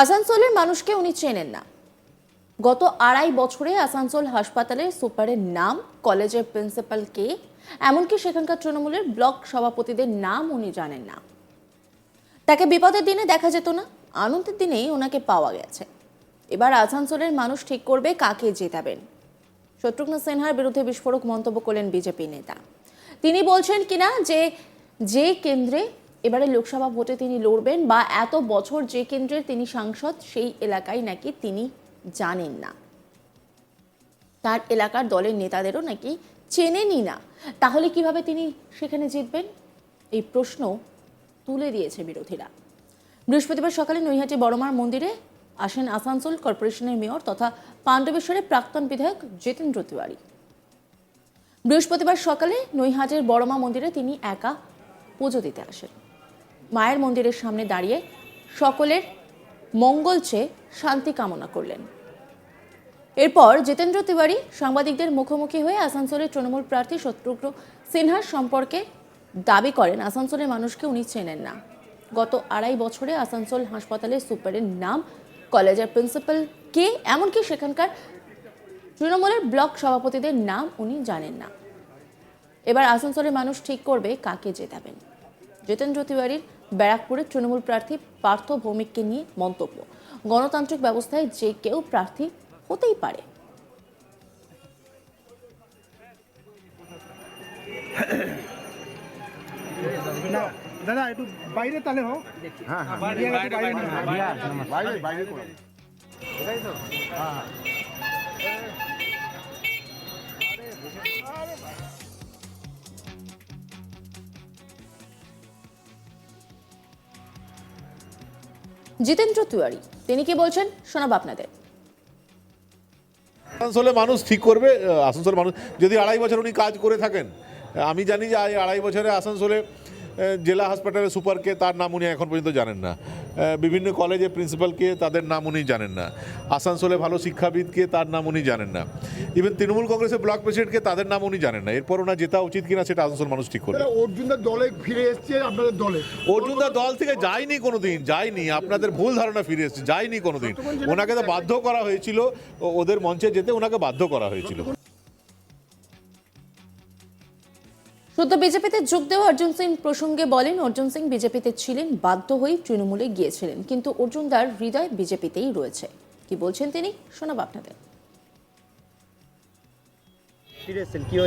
আসানসোলের মানুষকে উনি চেনেন না। গত আড়াই বছরে আসানসোল হাসপাতালের সুপারের নাম, কলেজের প্রিন্সিপাল কে, এমনকি সেখানকার তৃণমূলের ব্লক সভাপতিদের নাম উনি জানেন না। তাকে বিপদের দিনে দেখা যেত না, আনন্দের দিনেই ওনাকে পাওয়া গেছে। এবার আসানসোলের মানুষ ঠিক করবে কাকে জেতাবেন। শত্রুঘ্ন সিনহার বিরুদ্ধে বিস্ফোরক মন্তব্য করলেন বিজেপি নেতা। তিনি বলছেন কিনা যে যে কেন্দ্রে এবারে লোকসভা ভোটে তিনি লড়বেন বা এত বছর যে কেন্দ্রের তিনি সাংসদ, সেই এলাকায় নাকি তিনি জানেন না। তার এলাকার দলের নেতাদেরও নাকি চেনেনই না। তাহলে কীভাবে তিনি সেখানে জিতবেন? এই প্রশ্ন তুলে দিয়েছে বিরোধীরা। বৃহস্পতিবার সকালে নৈহাটি বড়মার মন্দিরে আসেন আসানসোল কর্পোরেশনের মেয়র তথা পাণ্ডবেশ্বরের প্রাক্তন বিধায়ক জিতেন্দ্র তিওয়ারি। বৃহস্পতিবার সকালে নৈহাটের বড়মা মন্দিরে তিনি একা পুজো দিতে আসেন। মায়ের মন্দিরের সামনে দাঁড়িয়ে সকলের মঙ্গল চেয়ে শান্তি কামনা করলেন। এরপর জিতেন্দ্র তিওয়ারি সাংবাদিকদের মুখোমুখি হয়ে আসানসোলের তৃণমূল প্রার্থী শত্রুঘ্ন সিনহার সম্পর্কে দাবি করেন, আসানসোলের মানুষকে উনি চেনেন না। গত আড়াই বছরে আসানসোল হাসপাতালের সুপারের নাম, কলেজের প্রিন্সিপাল কে, এমনকি সেখানকার তৃণমূলের ব্লক সভাপতিদের নাম উনি জানেন না। এবার আসানসোলের মানুষ ঠিক করবে কাকে জেতাবেন। জিতেন্দ্র তিওয়ারির ব্যারাকপুরের তৃণমূল প্রার্থী পার্থ ভৌমিককে নিয়ে মন্তব্য। গণতান্ত্রিক ব্যবস্থায় যে কেউ প্রার্থী হতেই পারে। দাদা একটু বাইরে তাহলে হোক হ্যাঁ বাইরে জিতেন্দ্র তিওয়ারি। তিনি কি বলছেন? শোনাব আপনাদের। আসানসোলে মানুষ ঠিক করবে আসানসোলের মানুষ যদি আড়াই বছর উনি কাজ করে থাকেন আমি জানি যে আড়াই বছরে আসানসোলে জেলা হাসপাতালের সুপারকে তার নাম উনি এখন পর্যন্ত জানেন না। বিভিন্ন কলেজে প্রিন্সিপালকে তাদের নাম উনি জানেন না। আসানসোলে ভালো শিক্ষাবিদকে তার নাম উনি জানেন না। ইভেন তৃণমূল কংগ্রেসের ব্লক প্রেসিডেন্টকে তাদের নাম উনি জানেন না। এরপর ওনার জেতা উচিত কিনা সেটা আসানসোল মানুষ ঠিক করবে। অর্জুনদার দলে ফিরে এসছে আপনাদের দলে? অর্জুনদা দল থেকে যায়নি কোনোদিন যায়নি। আপনাদের ভুল ধারণা ফিরে এসেছে যায়নি কোনোদিন। ওনাকে তো বাধ্য করা হয়েছিল ও- ওদের মঞ্চে যেতে ওনাকে বাধ্য করা হয়েছিল। শুদ্ধ বিজেপিতে যোগ দেওয়া অর্জুন সিং প্রসঙ্গে বলেন, অর্জুন সিং বিজেপিতে ছিলেন, বাধ্য হয়ে তৃণমূলে গিয়েছিলেন, কিন্তু অর্জুন দার হৃদয় বিজেপিতেই রয়েছে। কি বলছেন তিনি? শোনাব আপনাদের।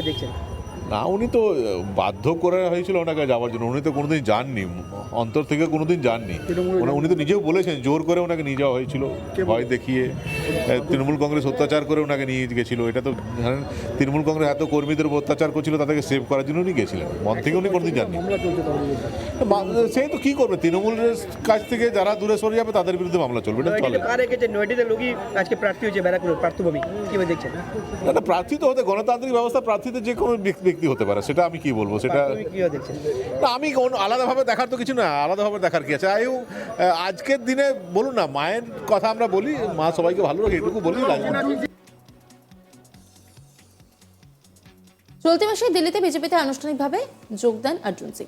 দেখছেন? না উনি তো বাধ্য করে হয়েছিল ওনাকে যাওয়ার জন্য। উনি তো কোনোদিন যাননি অন্তর থেকে কোনোদিন যাননি। উনি- তো নিজেও বলেছেন জোর করে ওনাকে নিয়ে যাওয়া হয়েছিল ভয় দেখিয়ে। তৃণমূল কংগ্রেস অত্যাচার করে ওনাকে নিয়ে গেছিল। এটা তো জানেন তৃণমূল কংগ্রেস এত কর্মীদের উপর অত্যাচার করছিল তাদেরকে সেভ করার জন্য উনি গেছিলেন। মন থেকে উনি কোনোদিন যাননি। সেই তো কি করবে? তৃণমূলের কাছ থেকে যারা দূরে সরে যাবে তাদের বিরুদ্ধে মামলা চলবে। এটা চলে। আজকে প্রার্থী হয়েছে দেখছেন প্রার্থী তো হতে গণতান্ত্রিক ব্যবস্থা প্রার্থীদের যে কোনো ব্যক্তি- ব্যক্তি হতে পারে? সেটা আমি কি বলব? সেটা না আমি আলাদাভাবে দেখার তো কিছু না আলাদাভাবে দেখার কি আছে? আয়ু আজকের দিনে বলুন না মায়ের কথা আমরা বলি মা সবাইকে ভালো রাখে এটুকু বলি চলতি মাসে দিল্লিতে বিজেপিতে আনুষ্ঠানিকভাবে যোগদান অর্জুন সিং।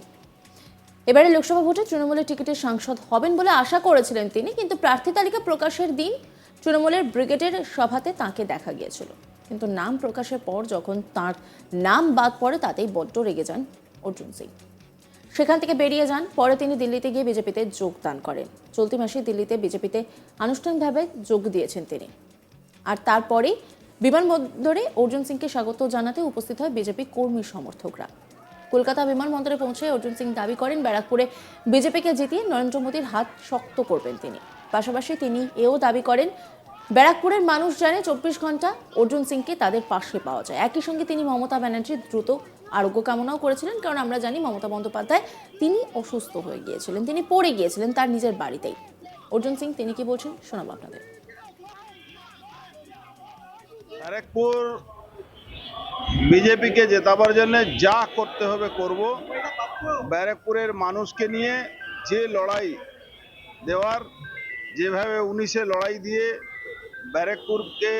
এবারে লোকসভা ভোটে তৃণমূলের টিকিটের সাংসদ হবেন বলে আশা করেছিলেন তিনি কিন্তু প্রার্থী তালিকা প্রকাশের দিন তৃণমূলের ব্রিগেডের সভাতে তাকে দেখা গিয়েছিল। কিন্তু নাম প্রকাশের পর যখন তার নাম বাদ পড়ে, তাতেই বড্ড রেগে যান অর্জুন সিং। সেখান থেকে বেরিয়ে যান। পরে তিনি দিল্লিতে গিয়ে বিজেপিতে যোগদান করেন। চলতি মাসে দিল্লিতে বিজেপিতে আনুষ্ঠানিকভাবে যোগ দিয়েছেন তিনি। আর তারপরেই বিমানবন্দরে অর্জুন সিংকে স্বাগত জানাতে উপস্থিত হয় বিজেপি কর্মী সমর্থকরা। কলকাতা বিমানবন্দরে পৌঁছে অর্জুন সিং দাবি করেন, ব্যারাকপুরে বিজেপিকে জিতিয়ে নরেন্দ্র মোদীর হাত শক্ত করবেন তিনি। পাশাপাশি তিনি এও দাবি করেন ব্যারাকপুরের মানুষ জানে চব্বিশ ঘণ্টা অর্জুন সিংকে তাদের পাশে পাওয়া যায়। একই সঙ্গে তিনি মমতা ব্যানার্জির দ্রুত আরোগ্য কামনাও করেছিলেন, কারণ আমরা জানি মমতা বন্দ্যোপাধ্যায় তিনি অসুস্থ হয়ে গিয়েছিলেন, তিনি পড়ে গিয়েছিলেন তার নিজের বাড়িতেই। অর্জুন সিং, তিনি কি বলছেন? শোনাবো আপনাদের। ব্যারাকপুর বিজেপিকে জেতাবার জন্য যা করতে হবে করব। ব্যারাকপুরের মানুষকে নিয়ে যে লড়াই দেওয়ার, যেভাবে উনিশে লড়াই দিয়ে ব্যারাকপুরকে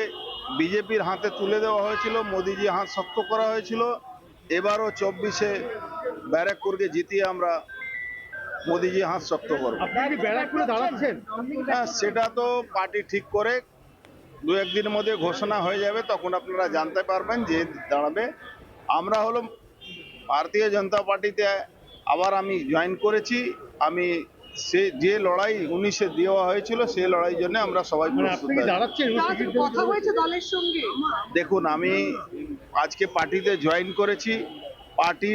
বিজেপির হাতে তুলে দেওয়া হয়েছিল মোদিজি হাত শক্ত করা হয়েছিল। এবারও চব্বিশে ব্যারাকপুরকে জিতিয়ে আমরা মোদিজি হাত শক্ত করব। হ্যাঁ সেটা তো পার্টি ঠিক করে দু একদিনের মধ্যে ঘোষণা হয়ে যাবে তখন আপনারা জানতে পারবেন যে দাঁড়াবে। আমরা হলো ভারতীয় জনতা পার্টিতে আবার আমি জয়েন করেছি। আমি সে যে লড়াই উনিশে দেওয়া হয়েছিল সেই লড়াইয়ের জন্য আমরা সবাই মানে দেখুন আমি আজকে পার্টিতে জয়েন করেছি। পার্টি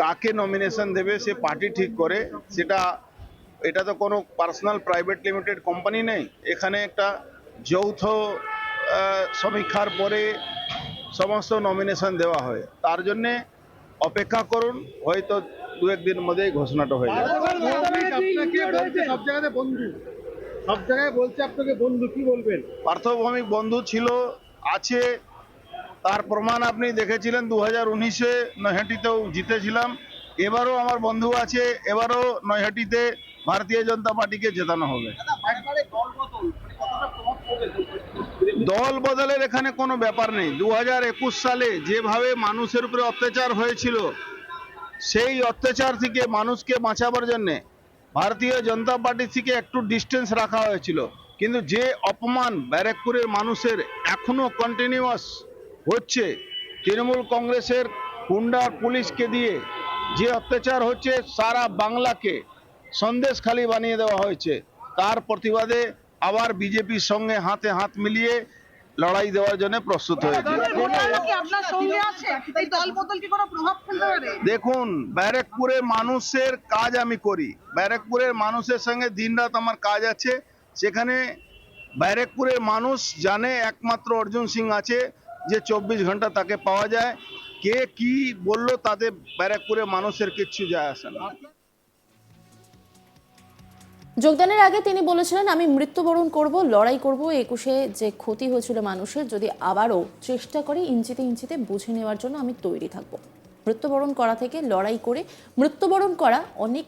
কাকে নমিনেশন দেবে সে পার্টি ঠিক করে। সেটা এটা তো কোনো পার্সোনাল প্রাইভেট লিমিটেড কোম্পানি নেই। এখানে একটা যৌথ সমীক্ষার পরে সমস্ত নমিনেশন দেওয়া হয়। তার জন্যে অপেক্ষা করুন হয়তো দু একদিন মধ্যেই ঘোষণাটা হয়ে যাবে। আপনাকে বলছে সব জায়গাতে বন্ধু। সব জায়গায় বলছে আপনাকে বন্ধু কি বলবেন? পার্থভৌমিক বন্ধু ছিল আছে। তার প্রমাণ আপনি দেখেছিলেন দু হাজার উনিশে নৈহাটিতেও জিতেছিলাম। এবারও আমার বন্ধু আছে এবারও নৈহাটিতে ভারতীয় জনতা পার্টিকে জেতানো হবে। দল বদলের এখানে কোনো ব্যাপার নেই। দু হাজার একুশ সালে যেভাবে মানুষের উপরে অত্যাচার হয়েছিল সেই অত্যাচার থেকে মানুষকে বাঁচাবার জন্যে ভারতীয় জনতা পার্টি থেকে একটু ডিস্টেন্স রাখা হয়েছিল। কিন্তু যে অপমান ব্যারাকপুরের মানুষের এখনও কন্টিনিউয়াস হচ্ছে, তৃণমূল কংগ্রেসের গুন্ডার পুলিশকে দিয়ে যে অত্যাচার হচ্ছে সারা বাংলাকে সন্দেশ খালি বানিয়ে দেওয়া হয়েছে। তার প্রতিবাদে আবার বিজেপির সঙ্গে হাতে হাত মিলিয়ে লড়াই দেওয়ার জন্য প্রস্তুত হয়েছে দেখুন ব্যারাকপুরের মানুষের কাজ আমি করি। ব্যারাকপুরের মানুষের সঙ্গে দিনরাত আমার কাজ আছে। সেখানে ব্যারাকপুরের মানুষ জানে একমাত্র অর্জুন সিং আছে যে চব্বিশ ঘণ্টা তাকে পাওয়া যায়। কে কি বলল তাতে ব্যারাকপুরের মানুষের কিচ্ছু যায় আসে না। যোগদানের আগে তিনি বলেছিলেন আমি মৃত্যুবরণ করব লড়াই করব একুশে যে ক্ষতি হয়েছিল মানুষের যদি আবারও চেষ্টা করে ইঞ্চিতে ইঞ্চিতে বুঝে নেওয়ার জন্য আমি তৈরি থাকব। মৃত্যুবরণ করা থেকে লড়াই করে মৃত্যুবরণ করা অনেক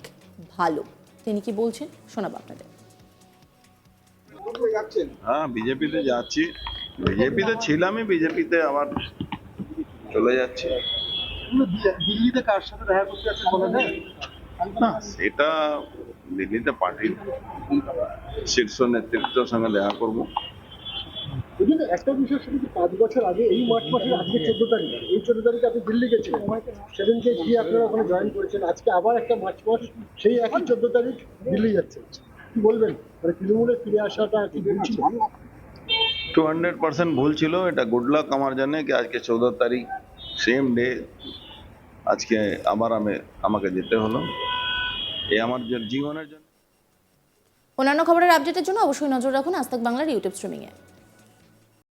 ভালো। তিনি কি বলছেন? শোনাবো আপনাদের। হ্যাঁ বিজেপিতে যাচ্ছি। বিজেপিতে ছিলামই বিজেপিতে আবার চলে যাচ্ছি। দিল্লিতে কার সাথে দেখা করতে যাচ্ছেন বলা যায় না সেটা দিল্লিতে পার্টির শীর্ষ নেতৃত্বের সঙ্গে দেখা করব। একটা বিষয় শুধু পাঁচ বছর আগে এই মার্চ মাসের আজকে চোদ্দ তারিখ এই চোদ্দ তারিখে আপনি দিল্লি গেছিলেন? সেদিনকে গিয়ে আপনারা ওখানে জয়েন করেছেন? আজকে আবার একটা মার্চ মাস সেই একই চোদ্দ তারিখ দিল্লি যাচ্ছেন কি বলবেন? মানে তৃণমূলে ফিরে আসাটা কি টু হান্ড্রেড পার্সেন্ট ভুল ছিল। এটা গুড লাক আমার জন্য কি আজকে চৌদ্দ তারিখ সেম ডে আজকে আবার আমি আমাকে যেতে হলো। এ আমার জীবনের জন্য। অন্যান্য খবরের আপডেটের জন্য অবশ্যই নজর রাখুন আজ বাংলার ইউটিউব স্ট্রিমিংয়ে